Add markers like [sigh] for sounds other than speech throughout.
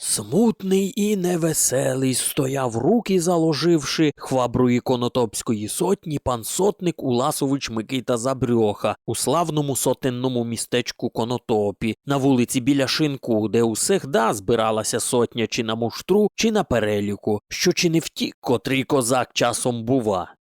Смутний і невеселий стояв руки заложивши хваброї конотопської сотні пан сотник Уласович Микита Забрьоха у славному сотенному містечку Конотопі на вулиці біля шинку, де усегда збиралася сотня чи на муштру, чи на переліку, що чи не втік, котрий козак часом бува.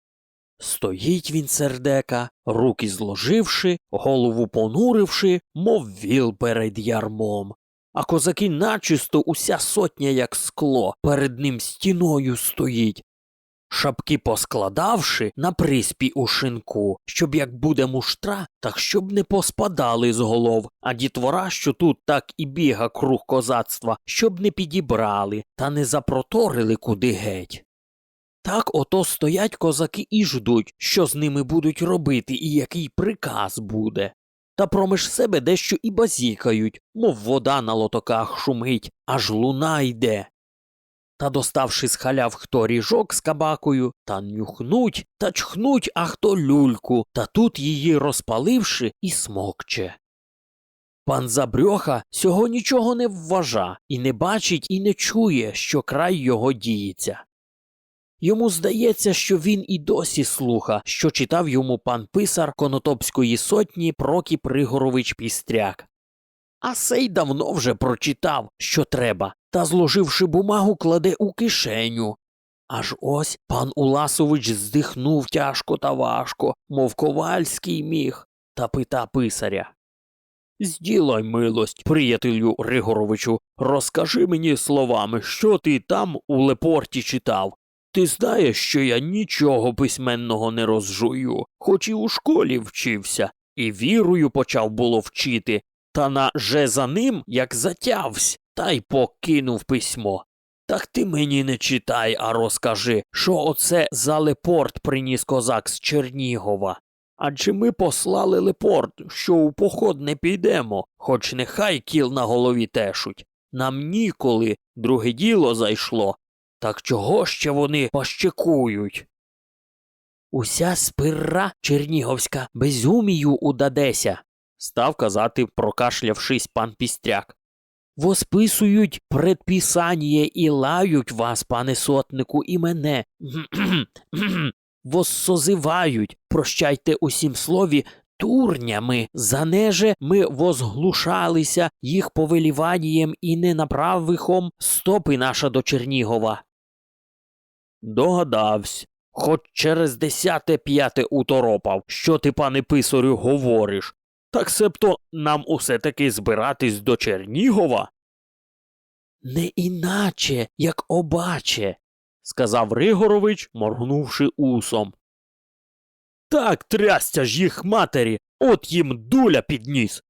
Стоїть він сердека, руки зложивши, голову понуривши, мов віл перед ярмом. А козаки начисто уся сотня, як скло, перед ним стіною стоїть. Шапки поскладавши на приспі у шинку, щоб як буде муштра, так щоб не поспадали з голов, а дітвора, що тут так і біга круг козацтва, щоб не підібрали та не запроторили куди геть. Так ото стоять козаки і ждуть, що з ними будуть робити і який приказ буде. Та проміж себе дещо і базікають, мов вода на лотоках шумить, аж луна йде. Та доставши з халяв хто ріжок з кабакою, та нюхнуть, та чхнуть, а хто люльку, та тут її розпаливши і смокче. Пан Забрьоха сього нічого не вважа, і не бачить, і не чує, що край його діється. Йому здається, що він і досі слуха, що читав йому пан писар Конотопської сотні Прокіп Ригорович Пістряк. А сей давно вже прочитав, що треба, та, зложивши бумагу, кладе у кишеню. Аж ось пан Уласович здихнув тяжко та важко, мов ковальський міг, та пита писаря. Зділай милость, приятелю Ригоровичу, розкажи мені словами, що ти там у лепорті читав. Ти знаєш, що я нічого письменного не розжую, хоч і у школі вчився, і вірою почав було вчити, та на же за ним, як затявсь, та й покинув письмо. Так ти мені не читай, а розкажи, що оце за лепорт приніс козак з Чернігова. Адже ми послали лепорт, що у поход не підемо, хоч нехай кіл на голові тешуть. Нам ніколи друге діло зайшло, так чого ще вони пощекують? Уся спирра чернігівська безумію удадеся, став казати, прокашлявшись пан пістряк. Восписують предписання і лають вас, пане сотнику, і мене. [clears throat] Воссозивають, прощайте усім слові, турнями, за неже ми возглушалися їх повеліванням і не направихом стопи наша до Чернігова. Догадавсь, хоч через десяте п'яте уторопав, що ти, пане писарю, говориш. Так себто нам усе таки збиратись до Чернігова? Не іначе, як обаче, сказав Ригорович, моргнувши усом. Так трястя ж їх матері, от їм дуля підніс.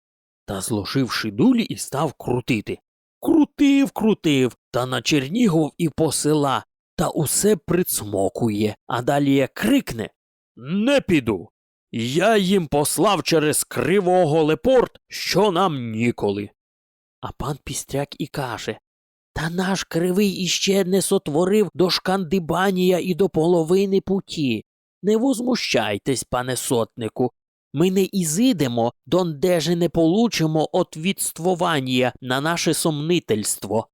Та зложивши дулі і став крутити. Крутив, крутив, та на Чернігов і по села, та усе прицмокує, а далі крикне Не піду. Я їм послав через кривого лепорт, що нам ніколи. А пан Пістряк і каже Та наш кривий іще не сотворив до шкандибанія і до половини путі. Не возмущайтесь, пане сотнику. Ми не ізидемо, дондеже не получимо от відствування на наше сомнительство.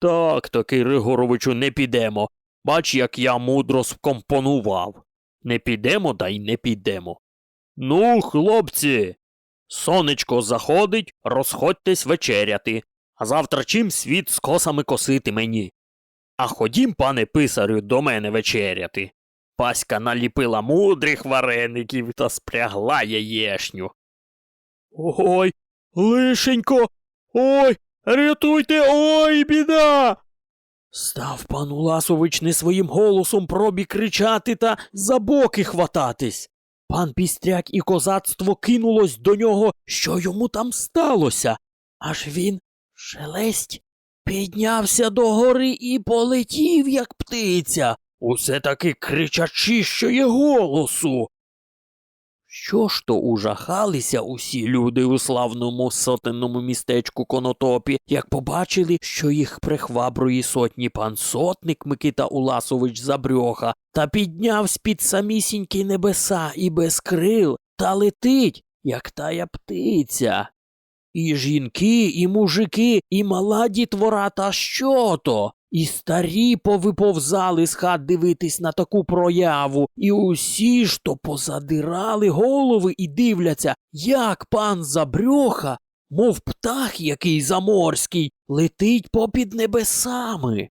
Так таки, Ригоровичу, не підемо. Бач, як я мудро скомпонував. Не підемо, та й не підемо. Ну, хлопці. Сонечко заходить, розходьтесь вечеряти, а завтра чим світ з косами косити мені. А ходім, пане писарю, до мене вечеряти. Паська наліпила мудрих вареників та спрягла яєшню. Ой, лишенько, ой, рятуйте, ой, біда. Став пан Уласович не своїм голосом пробі кричати та за боки хвататись. Пан Пістряк і козацтво кинулось до нього, що йому там сталося. Аж він шелесть піднявся до гори і полетів, як птиця, усе таки кричачи, що є голосу. Що ж то ужахалися усі люди у славному сотенному містечку Конотопі, як побачили, що їх прихвабрує сотні пан сотник Микита Уласович Забрьоха, та підняв з-під самісінькі небеса і без крил, та летить, як тая птиця. і жінки, і мужики, і мала дітвора, та що то? І старі повиповзали з хат дивитись на таку прояву, і усі ж то позадирали голови і дивляться, як пан Забрьоха, мов птах який заморський, летить попід небесами.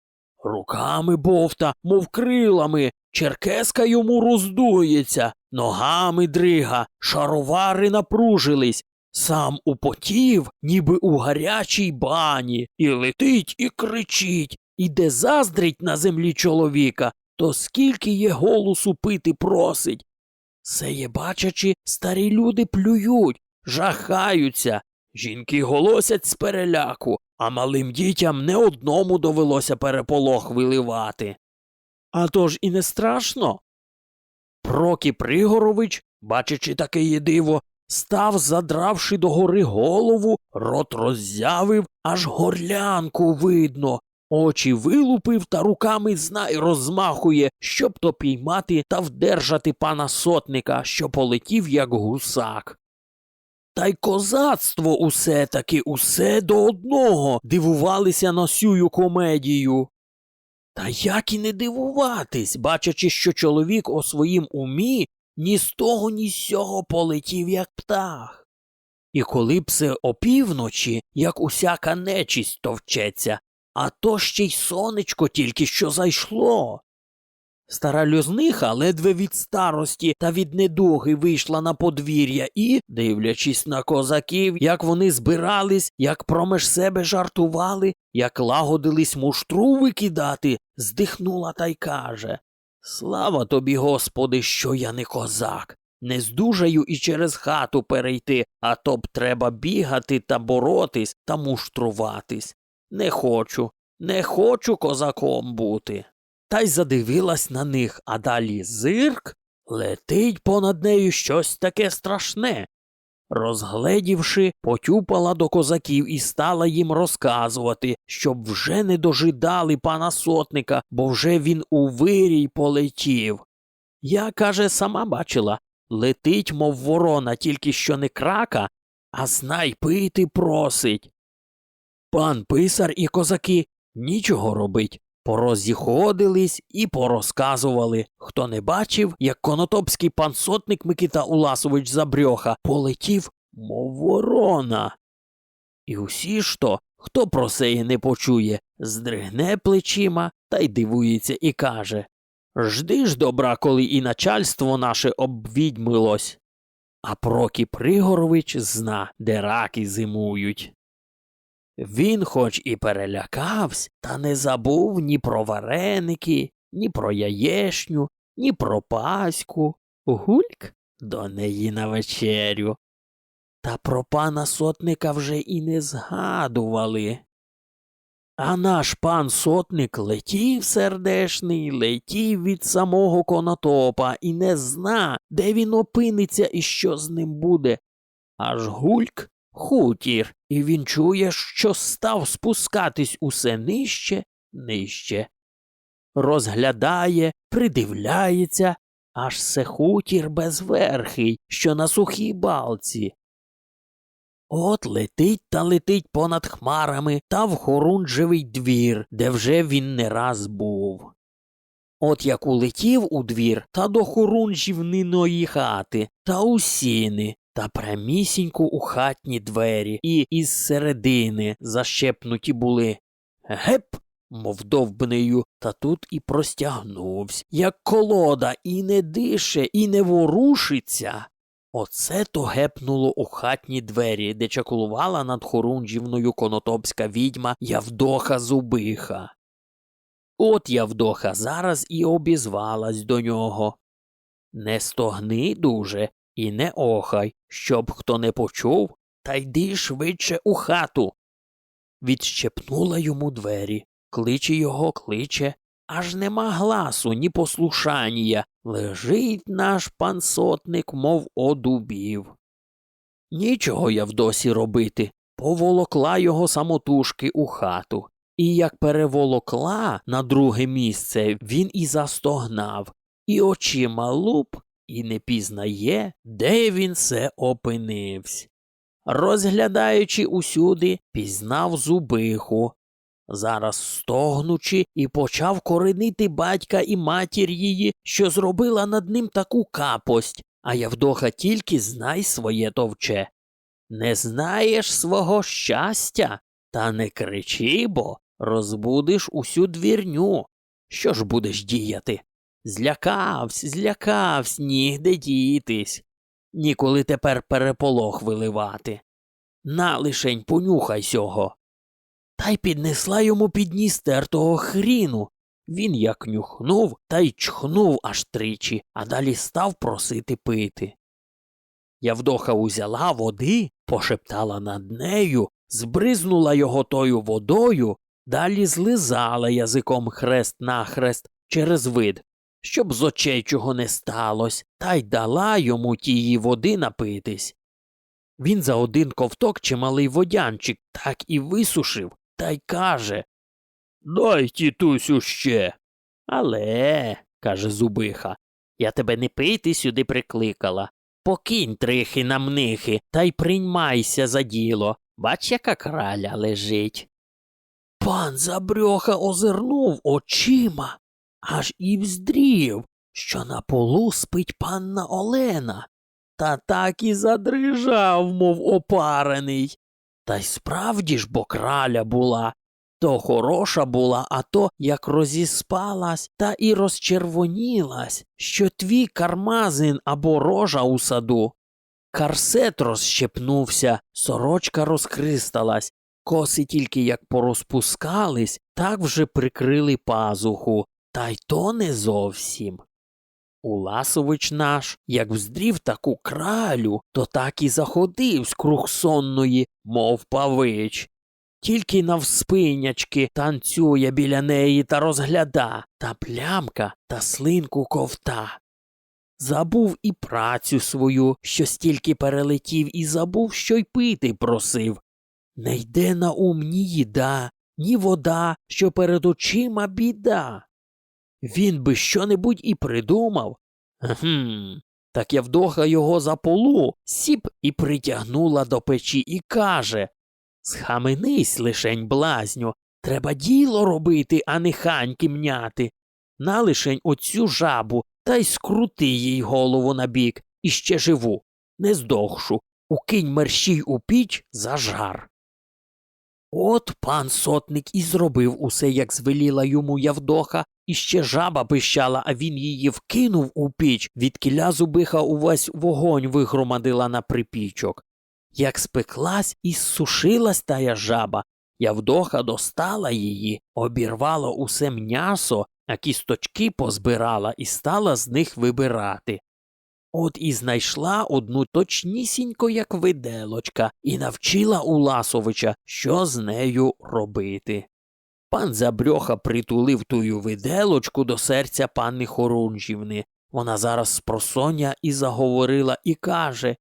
Руками бовта, мов крилами, черкеска йому роздується, ногами дрига, шаровари напружились, сам употів, ніби у гарячій бані, і летить, і кричить, і де заздрить на землі чоловіка, то скільки є голосу пити просить. Сеє бачачи, старі люди плюють, жахаються, жінки голосять з переляку, а малим дітям не одному довелося переполох виливати. А то ж і не страшно. Прокі Пригорович, бачачи таке диво, став, задравши догори голову, рот роззявив, аж горлянку видно, очі вилупив та руками знай розмахує, щоб то піймати та вдержати пана сотника, що полетів, як гусак. Та й козацтво усе таки усе до одного дивувалися на сюю комедію. Та як і не дивуватись, бачачи, що чоловік о своїм умі ні з того, ні з сього полетів, як птах. І коли б се опівночі, як усяка нечість товчеться, а то ще й сонечко тільки що зайшло. Стара льозниха ледве від старості та від недуги вийшла на подвір'я і, дивлячись на козаків, як вони збирались, як промеж себе жартували, як лагодились муштру викидати, здихнула та й каже Слава тобі, Господи, що я не козак. Не здужаю і через хату перейти, а то б треба бігати та боротись та муштруватись. Не хочу, не хочу козаком бути. Та й задивилась на них, а далі зирк летить понад нею щось таке страшне. Розгледівши, потюпала до козаків і стала їм розказувати, щоб вже не дожидали пана сотника, бо вже він у вирій полетів. Я, каже, сама бачила летить, мов ворона, тільки що не крака, а знай пити просить. Пан писар і козаки нічого робить. Порозіходились і порозказували. Хто не бачив, як конотопський пан сотник Микита Уласович Забрьоха полетів, мов ворона. І усі ж то, хто про сеє не почує, здригне плечима та й дивується і каже Жди ж добра, коли і начальство наше обвідьмилось. А Прокі Пригорович зна, де раки зимують. Він хоч і перелякався, та не забув ні про вареники, ні про яєшню, ні про паську. Гульк до неї на вечерю. Та про пана сотника вже і не згадували. А наш пан сотник летів сердешний, летів від самого конотопа і не зна, де він опиниться і що з ним буде. Аж гульк хутір, і він чує, що став спускатись усе нижче, нижче. Розглядає, придивляється, аж се хутір безверхий, що на сухій балці. От летить та летить понад хмарами та в хорунжевий двір, де вже він не раз був. От як улетів у двір та до хорунжівниної хати та у сіни, та прямісінько у хатні двері і із середини защепнуті були. Геп, мов довбнею, та тут і простягнувся, як колода, і не дише, і не ворушиться. Оце то гепнуло у хатні двері, де чаклувала над хорунжівною конотопська відьма Явдоха Зубиха. От Явдоха зараз і обізвалась до нього. Не стогни дуже і не охай, щоб хто не почув, та йди швидше у хату. Відщепнула йому двері, кличе його, кличе, аж нема гласу, ні послушання. Лежить наш пан сотник, мов одубів. Нічого я вдосі робити. Поволокла його самотужки у хату. І як переволокла на друге місце, він і застогнав, і очима луп, і не пізнає, де він се опинився. розглядаючи усюди, пізнав зубиху. Зараз стогнучи, і почав коренити батька і матір її, що зробила над ним таку капость, а Явдоха тільки знай своє товче. Не знаєш свого щастя, та не кричи, бо розбудиш усю двірню. Що ж будеш діяти? Злякавсь, злякавсь, нігде дітись. Ніколи тепер переполох виливати. На лишень понюхай сього. Та й піднесла йому під ніс тертого хріну. Він як нюхнув та й чхнув аж тричі, а далі став просити пити. Явдоха узяла води, пошептала над нею, збризнула його тою водою, далі злизала язиком хрест нахрест через вид, щоб з очей чого не сталось, та й дала йому тії води напитись. Він за один ковток чималий водянчик так і висушив, та й каже Дай тітусю ще. Але, каже зубиха, я тебе не пити сюди прикликала. Покинь трихи на мнихи та й приймайся за діло. Бач, яка краля лежить. Пан забрьоха озирнув очима, аж і вздрів, що на полу спить панна Олена. Та так і задрижав, мов опарений. Та й справді ж бо краля була, то хороша була, а то як розіспалась та і розчервонілась, що твій кармазин або рожа у саду. Карсет розщепнувся, сорочка розкристалась, коси тільки як порозпускались, так вже прикрили пазуху, та й то не зовсім. Уласович наш, як вздрів таку кралю, то так і заходив з круг сонної, мов павич. Тільки навспинячки танцює біля неї та розгляда, та плямка та слинку ковта. Забув і працю свою, що стільки перелетів, і забув, що й пити просив. Не йде на ум ні їда, ні вода, що перед очима біда. Він би що-небудь і придумав. Гм, так Явдоха його за полу сіп і притягнула до печі і каже Схаменись лишень, блазню, треба діло робити, а не ханьки мняти. На оцю жабу та й скрути їй голову на бік, і ще живу, не здохшу, укинь мерщій у піч за жар. От пан сотник і зробив усе, як звеліла йому Явдоха, і ще жаба пищала, а він її вкинув у піч, відкіля зубиха увесь вогонь вигромадила на припічок. Як спеклась і сушилась тая жаба, Явдоха достала її, обірвала усе м'ясо, а кісточки позбирала і стала з них вибирати. От і знайшла одну точнісінько, як виделочка, і навчила Уласовича, що з нею робити. Пан Забрьоха притулив тую виделочку до серця панни Хорунжівни. Вона зараз спросоня і заговорила, і каже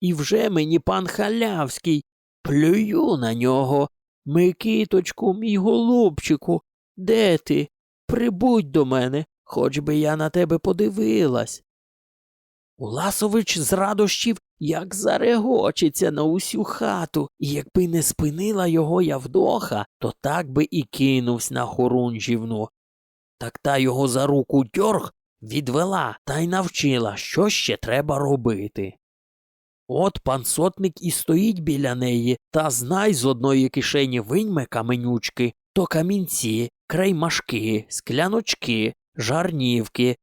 І вже мені пан халявський, плюю на нього. Микиточку, мій голубчику, де ти? Прибудь до мене, хоч би я на тебе подивилась. Уласович з радощів як зарегочеться на усю хату, і якби не спинила його Явдоха, то так би і кинувсь на хорунжівну. Так та його за руку дьорг відвела та й навчила, що ще треба робити. От пан сотник і стоїть біля неї, та знай з одної кишені вийме каменючки, то камінці, креймашки, скляночки, жарнівки,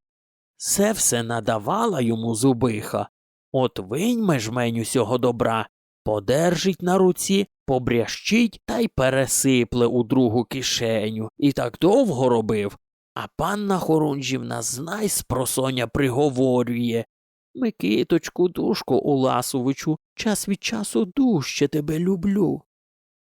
все все надавала йому зубиха. От вийме жменю сього добра, подержить на руці, побрящить та й пересипле у другу кишеню. І так довго робив. А панна Хорунжівна знай спросоня приговорює. Микиточку, душко Уласовичу, час від часу дужче тебе люблю.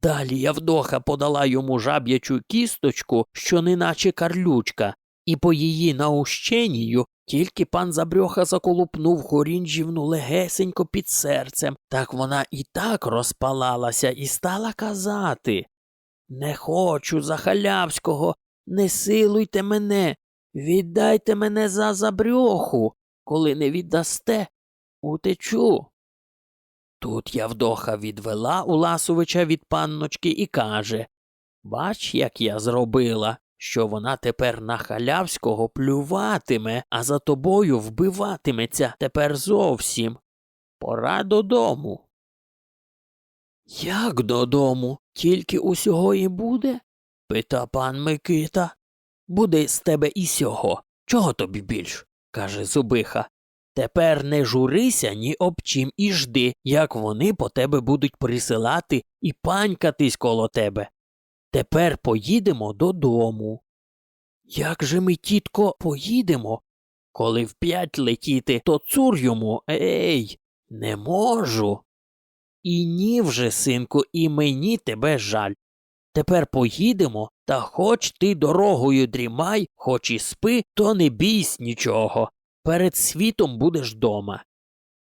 Далі Явдоха подала йому жаб'ячу кісточку, що неначе карлючка, і по її наущенію тільки пан Забрьоха заколупнув хорінжівну легесенько під серцем, так вона і так розпалалася і стала казати. Не хочу за халявського, не силуйте мене, віддайте мене за забрьоху, коли не віддасте, утечу. Тут Явдоха відвела Уласовича від панночки і каже Бач, як я зробила, що вона тепер на халявського плюватиме, а за тобою вбиватиметься тепер зовсім. Пора додому. Як додому? Тільки усього і буде? пита пан Микита. Буде з тебе і сього. Чого тобі більш? каже Зубиха. Тепер не журися ні об чим і жди, як вони по тебе будуть присилати і панькатись коло тебе. Тепер поїдемо додому. Як же ми, тітко, поїдемо? Коли в п'ять летіти, то цур йому, ей, не можу. І ні вже, синку, і мені тебе жаль. Тепер поїдемо, та хоч ти дорогою дрімай, хоч і спи, то не бійсь нічого. Перед світом будеш дома.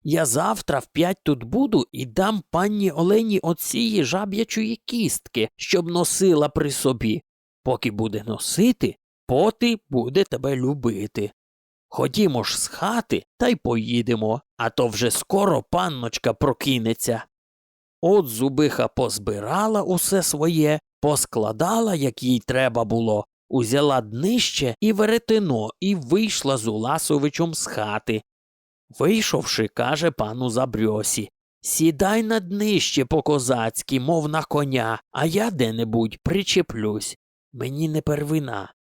Я завтра в п'ять тут буду і дам панні Олені оцієї жаб'ячої кістки, щоб носила при собі. Поки буде носити, поти буде тебе любити. Ходімо ж з хати та й поїдемо, а то вже скоро панночка прокинеться. От зубиха позбирала усе своє, поскладала, як їй треба було, узяла днище і веретено і вийшла з Уласовичем з хати. Вийшовши, каже пану Забрьосі Сідай на днище по козацьки, мов на коня, а я де-небудь причеплюсь. Мені не первина.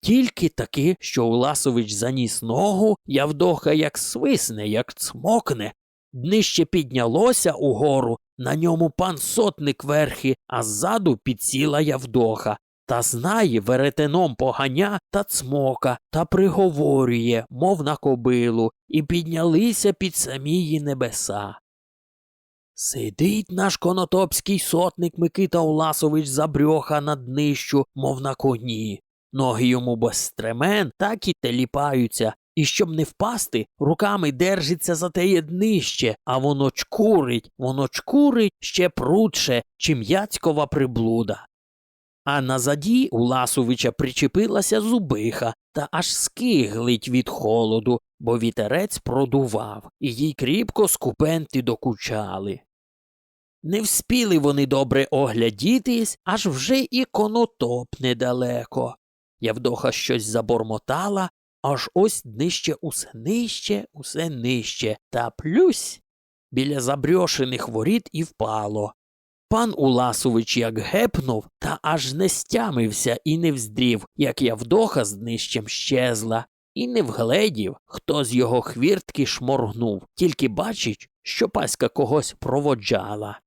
Тільки таки, що Уласович заніс ногу, Явдоха як свисне, як цмокне. Днище піднялося угору, на ньому пан сотник верхи, а ззаду підсіла Явдоха. Та знає веретеном поганя та цмока та приговорює, мов на кобилу, і піднялися під самії небеса. Сидить наш конотопський сотник Микита Уласович забрьоха на днищу, мов на коні. Ноги йому без стремен так і теліпаються, і щоб не впасти, руками держиться за теє днище, а воно чкурить, воно чкурить ще прудше, чим яцькова приблуда. А назаді у Ласовича причепилася зубиха та аж скиглить від холоду, бо вітерець продував, і їй кріпко скупенти докучали. Не вспіли вони добре оглядітись, аж вже і конотоп недалеко. Явдоха щось забормотала, аж ось днище усе нижче, усе нижче, та плюсь біля забрьошених воріт і впало. Пан Уласович як гепнув, та аж не стямився і не вздрів, як Явдоха з днищем щезла, і не вгледів, хто з його хвіртки шморгнув, тільки бачить, що паська когось проводжала.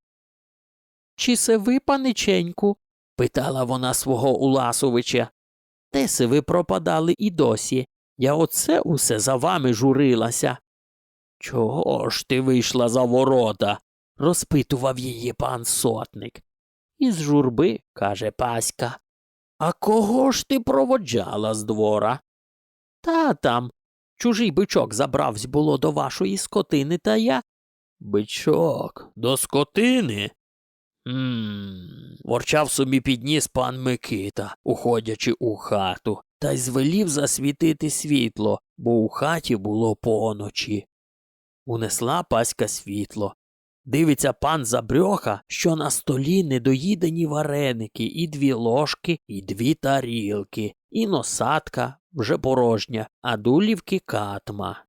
Чи се ви, паниченьку? питала вона свого Уласовича. Де се ви пропадали і досі? Я оце усе за вами журилася. Чого ж ти вийшла за ворота? Розпитував її пан сотник. Із журби, каже Паська. А кого ж ти проводжала з двора? Та там. Чужий бичок забравсь було до вашої скотини, та я. Бичок, до скотини? Мм, ворчав собі підніс пан Микита, уходячи у хату, та й звелів засвітити світло, бо у хаті було поночі. Унесла паська світло. Дивиться пан Забрьоха, що на столі недоїдені вареники, і дві ложки, і дві тарілки, і носатка вже порожня, а дулівки катма.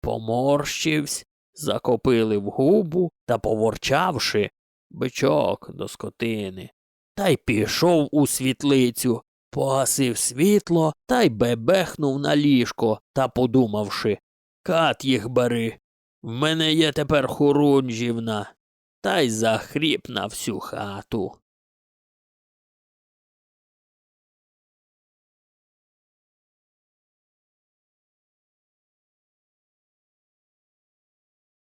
Поморщивсь, закопили в губу та, поворчавши, бичок до скотини, та й пішов у світлицю, погасив світло та й бебехнув на ліжко та, подумавши Кат їх бери. В мене є тепер хорунжівна, та й захріп на всю хату.